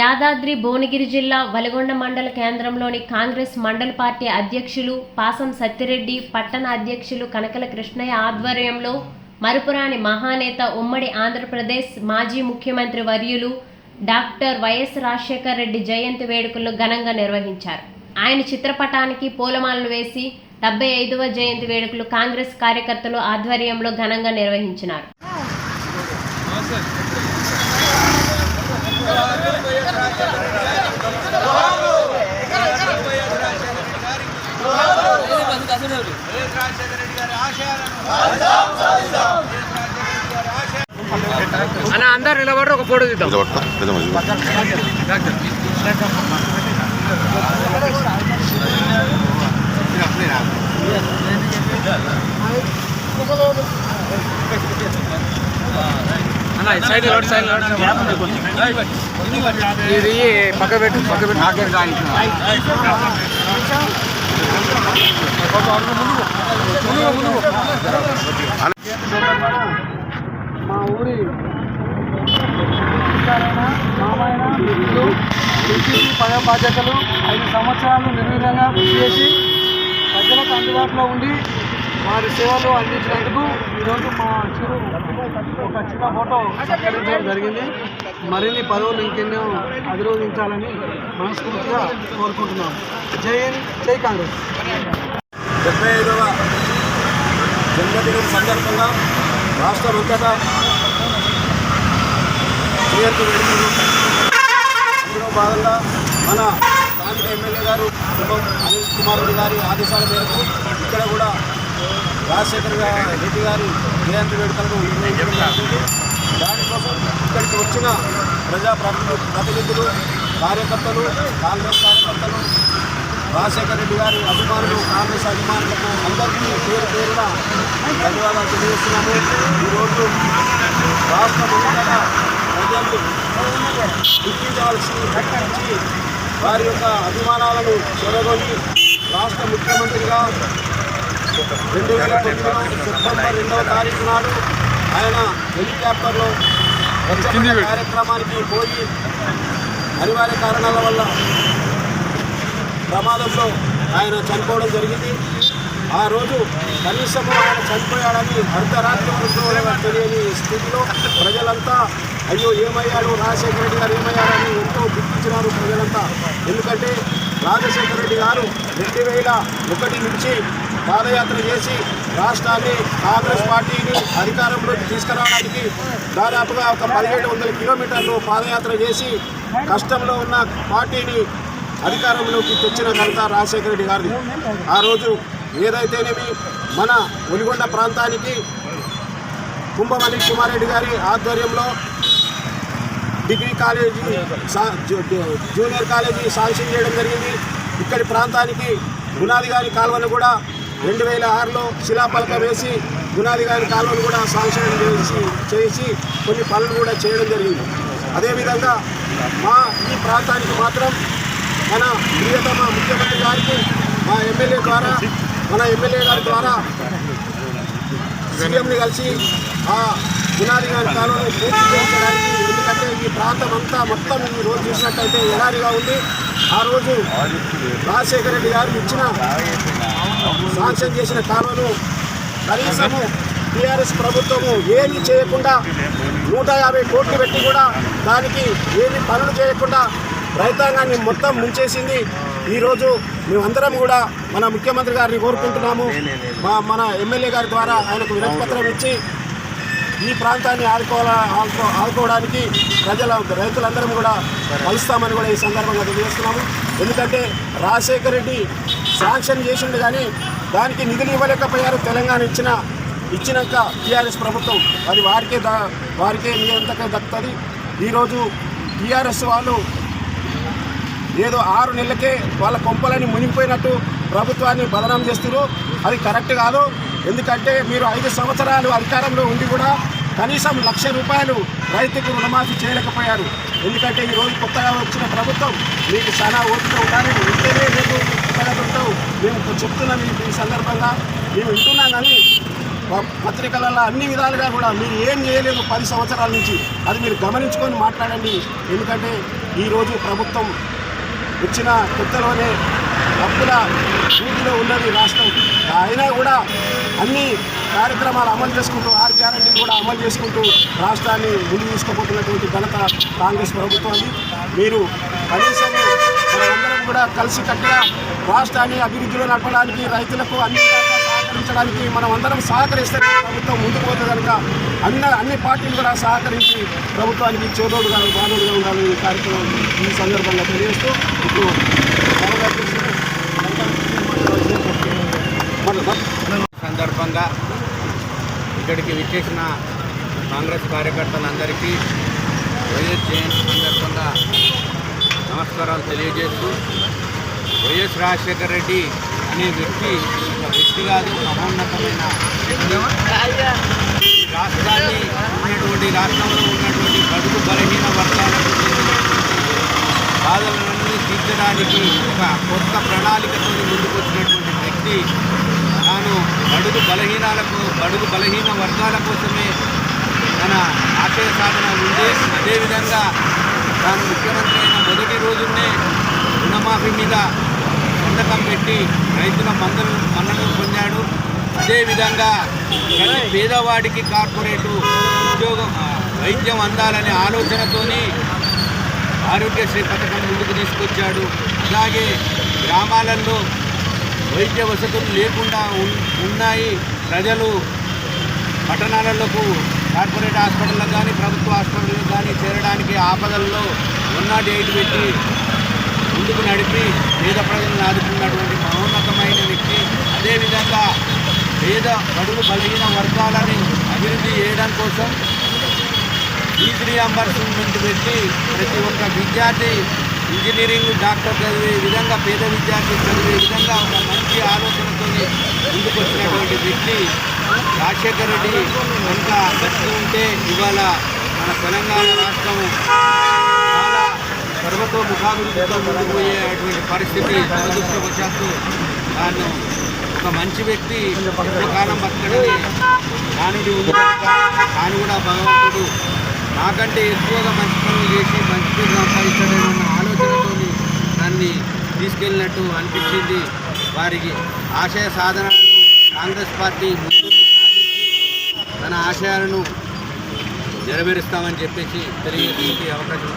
యాదాద్రి భువనగిరి జిల్లా వలగొండ మండల కేంద్రంలోని కాంగ్రెస్ మండల పార్టీ అధ్యక్షులు పాసం సత్తిరెడ్డి పట్టణ అధ్యక్షులు కనకల కృష్ణయ్య ఆధ్వర్యంలో మరుపురాని మహానేత ఉమ్మడి ఆంధ్రప్రదేశ్ మాజీ ముఖ్యమంత్రి వర్యులు డాక్టర్ వైఎస్ రాజశేఖర రెడ్డి జయంతి వేడుకలు ఘనంగా నిర్వహించారు. ఆయన చిత్రపటానికి పూలమాలలు వేసి డెబ్బై ఐదవ జయంతి వేడుకలు కాంగ్రెస్ కార్యకర్తలు ఆధ్వర్యంలో ఘనంగా నిర్వహించినారు. అన్న అందరు నిలబడి ఒక ఫోటో తీద్దాం పెద్ద పట్టుకో పెద్ద మంచి అన్న ఈ సైడ్ రోడ్ సైడ్ ఇది పక్క పెట్టు పక్క పెట్టు. నాకే మా ఊరి మామాయణ మిత్రులు టీసీసీ పద బాధ్యతలు ఐదు సంవత్సరాలు కృషి చేసి ప్రజలకు అందుబాటులో ఉండి వారి సేవలు అందించినందుకు ఈరోజు మా చిరు ఒక చిన్న ఫోటో సత్కరించడం జరిగింది. మరిన్ని పదవులు ఇంకెన్నో అధిరోధించాలని మనస్ఫూర్తిగా కోరుకుంటున్నాం. జై హింద్ జై కాంగ్రెస్. డెబ్బై ఐదవ జన్మదినం సందర్భంగా రాష్ట్ర జయంతి వేడుకలు. అందులో భాగంగా మన స్థానిక ఎమ్మెల్యే గారు అనిల్ కుమార్ రెడ్డి గారి ఆదేశాల మేరకు ఇక్కడ కూడా రాజశేఖర్ రెడ్డి గారి జయంతి వేడుకలను దానికోసం ఇక్కడికి వచ్చిన ప్రజా ప్రతినిధులు కార్యకర్తలు కాంగ్రెస్ కార్యకర్తలు రాజశేఖర రెడ్డి గారి అభిమానులు కాంగ్రెస్ అభిమానులకు అందరికీ పేరు పేరున ధన్యవాదాలు తెలియజేస్తున్నాము. ఈరోజు రాష్ట్ర ముందట ప్రజలు గుర్తించవలసి గుర్తించి వారి యొక్క అభిమానాలను చెరగొని రాష్ట్ర ముఖ్యమంత్రిగా రెండు వేల తొమ్మిదిలో సెప్టెంబర్ రెండవ తారీఖు నాడు ఆయన హెలికాప్టర్లో స్వచ్ఛమైన కార్యక్రమానికి పోయి అనివార్య కారణాల వల్ల ప్రమాదంలో ఆయన చనిపోవడం జరిగింది ఆ రోజు కనీసము ఆయన చనిపోయాడని అర్ధరాత్రి వరకు తెలియని స్థితిలో ప్రజలంతా అయ్యో ఏమయ్యాడు రాజశేఖర రెడ్డి గారు ఏమయ్యాడని ఎంతో గుర్తించినారు ప్రజలంతా. ఎందుకంటే రాజశేఖర రెడ్డి గారు రెండు వేల ఒకటి నుంచి పాదయాత్ర చేసి రాష్ట్రాన్ని కాంగ్రెస్ పార్టీని అధికారంలోకి తీసుకురావడానికి దాదాపుగా ఒక పదిహేడు వందల కిలోమీటర్లు పాదయాత్ర చేసి కష్టంలో ఉన్న పార్టీని అధికారంలోకి తెచ్చిన ఘనత రాజశేఖర రెడ్డి గారిది. ఆ రోజు ఏదైతేనేమి మన ఒలిగొండ ప్రాంతానికి కుంభమణి కుమారెడ్డి గారి ఆధ్వర్యంలో డిగ్రీ కాలేజీ సా- జూనియర్ కాలేజీ శాంక్షన్ చేయడం జరిగింది. ఇక్కడి ప్రాంతానికి గునాది గారి కాలువను కూడా రెండు వేల ఆరులో శిలాపలకం వేసి గునాది గారి కాలువను కూడా శాంక్షన్ చేసి చేసి కొన్ని పనులు కూడా చేయడం జరిగింది. అదేవిధంగా మా ఈ ప్రాంతానికి మాత్రం మన ప్రియతమ ముఖ్యమంత్రి గారికి మా ఎమ్మెల్యే ద్వారా మన ఎమ్మెల్యే గారి ద్వారా సీఎంని కలిసి ఆ పునాది గారి కాలువను పూర్తి చేయించడానికి ఎందుకంటే ఈ ప్రాంతం అంతా మొత్తం ఈ రోజు చూసినట్టయితే ఎడారిగా ఉంది. ఆ రోజు రాజశేఖర రెడ్డి గారు ఇచ్చిన శాంక్షన్ చేసిన కాలువను కనీసము టీఆర్ఎస్ ప్రభుత్వము ఏమీ చేయకుండా నూట యాభై కోట్లు పెట్టి కూడా దానికి ఏమి పనులు చేయకుండా రైతాంగాన్ని మొత్తం ముంచేసింది. ఈరోజు మేమందరం కూడా మన ముఖ్యమంత్రి గారిని కోరుకుంటున్నాము. మా మన ఎమ్మెల్యే గారి ద్వారా ఆయనకు వినతి పత్రం ఇచ్చి ఈ ప్రాంతాన్ని ఆదుకోవాల ఆదుకో ఆదుకోవడానికి ప్రజల రైతులందరం కూడా కలుస్తామని కూడా ఈ సందర్భంగా తెలియజేస్తున్నాము. ఎందుకంటే రాజశేఖర రెడ్డి శాంక్షన్ చేసిండు కానీ దానికి నిధులు ఇవ్వలేకపోయారు. తెలంగాణ ఇచ్చిన ఇచ్చినాక టీఆర్ఎస్ ప్రభుత్వం. అది వారికే దా వారికే నియంత్రణ దక్కుతుంది. ఈరోజు టీఆర్ఎస్ వాళ్ళు ఏదో ఆరు నెలలకే వాళ్ళ కొంపలని మునిగిపోయినట్టు ప్రభుత్వాన్ని బదనాం చేస్తున్నారు అది కరెక్ట్ కాదు. ఎందుకంటే మీరు ఐదు సంవత్సరాలు అధికారంలో ఉండి కూడా కనీసం లక్ష రూపాయలు రైతుకు రుణమాఫీ చేయలేకపోయారు. ఎందుకంటే ఈ రోజు కొత్తగా వచ్చిన ప్రభుత్వం మీకు చాలా ఓపిక ఉండాలి. ఉంటేనే లేదు కొత్తగా మేము చెప్తున్నాం ఈ- సందర్భంగా. మేము వింటున్నాం కానీ ప- పత్రికలలో అన్ని విధాలుగా కూడా మీరు ఏం చేయలేదు పది సంవత్సరాల నుంచి. అది మీరు గమనించుకొని మాట్లాడండి. ఎందుకంటే ఈరోజు ప్రభుత్వం వచ్చిన కొత్తలోనే భక్తుల వీధిలో ఉన్నది రాష్ట్రం. అయినా కూడా అన్ని కార్యక్రమాలు అమలు చేసుకుంటూ ఆర్ గ్యారంటీ కూడా అమలు చేసుకుంటూ రాష్ట్రాన్ని ముందు తీసుకుపోతున్నటువంటి ఘనత కాంగ్రెస్ ప్రభుత్వాన్ని మీరు కనీసం మనందరం కూడా కలిసి కట్టిన రాష్ట్రాన్ని అభివృద్ధిలో నడపడానికి రైతులకు అన్ని సహకరించడానికి మనం అందరం సహకరిస్తే ప్రభుత్వం ముందుకు పోతే కనుక అన్న అన్ని పార్టీలు కూడా సహకరించి ప్రభుత్వానికి చేదోడుగా బాధోడుగా ఉండాలని ఈ కార్యక్రమం ఈ సందర్భంగా తెలియజేస్తూ ఇప్పుడు గౌరవ అధ్యక్షుడు మన- సందర్భంగా ఇక్కడికి విచ్చేసిన కాంగ్రెస్ కార్యకర్తలందరికీ వైఎస్ జయంతి సందర్భంగా నమస్కారాలు తెలియజేస్తూ వైఎస్ రాజశేఖర రెడ్డి అనే వ్యక్తి వ్యక్తి కాదు మహోన్నతమైన రాష్ట్రాన్ని ఉన్నటువంటి రాష్ట్రంలో ఉన్నటువంటి బడుగు బలహీన వర్గాలకు బాధలన్నీ తీర్చడానికి ఒక కొత్త ప్రణాళికతో ముందుకు వచ్చినటువంటి వ్యక్తి. తాను బడుగు బలహీనాలకు బడుగు బలహీన వర్గాల కోసమే తన ఆశయ సాధన ఉంది. అదేవిధంగా తాను ముఖ్యమంత్రి అయిన మొదటి రోజునే రుణమాఫీ మీద సంతకం పెట్టి రైతుల మందలు మన్నను పొందాడు. అదేవిధంగా ప్రతి పేదవాడికి కార్పొరేటు ఉద్యోగం వైద్యం అందాలనే ఆలోచనతోని ఆరోగ్యశ్రీ పథకం ముందుకు తీసుకొచ్చాడు. అలాగే గ్రామాలలో వైద్య వసతులు లేకుండా ఉన్నాయి. ప్రజలు పట్టణాలకు కార్పొరేట్ హాస్పిటళ్ళకు కానీ ప్రభుత్వ హాస్పిటళ్ళకు కానీ చేరడానికి ఆపదల్లో వన్ ఎయిట్ పెట్టి ముందుకు నడిపి పేద ప్రజలను ఆదుకున్నటువంటి మహోన్నతమైన వ్యక్తి. అదేవిధంగా పేద బడులు బలహీన వర్గాలని అభివృద్ధి చేయడం కోసం ఫీజు రియంబర్స్మెంట్ పెట్టి ప్రతి ఒక్క విద్యార్థి ఇంజనీరింగ్ డాక్టర్ చదివే విధంగా పేద విద్యార్థి చదివే విధంగా ఒక మంచి ఆలోచనతో ముందుకు వచ్చినటువంటి వ్యక్తి రాజశేఖర రెడ్డి కనుక బతికి ఉంటే ఇవాళ మన తెలంగాణ రాష్ట్రం చాలా సర్వతోముఖాభివృద్ధితో ముందుకు పోయేటువంటి పరిస్థితి దురదృష్టవశాత్తు తాను ఒక మంచి వ్యక్తి ఎక్కువ కాలం బతకడని నానుడి ఉంది తాను కూడా భగవంతుడు నాకంటే ఎక్కువగా మంచి పనులు చేసి మంచి పేరు సంపాదించడమన్న దేశాన్ని తీసుకెళ్ళినట్టు అనిపించింది. వారికి ఆశయ సాధనలను కాంగ్రెస్ పార్టీ ముందు తన ఆశయాలను నెరవేరుస్తామని చెప్పేసి తెలియజేసి అవకాశం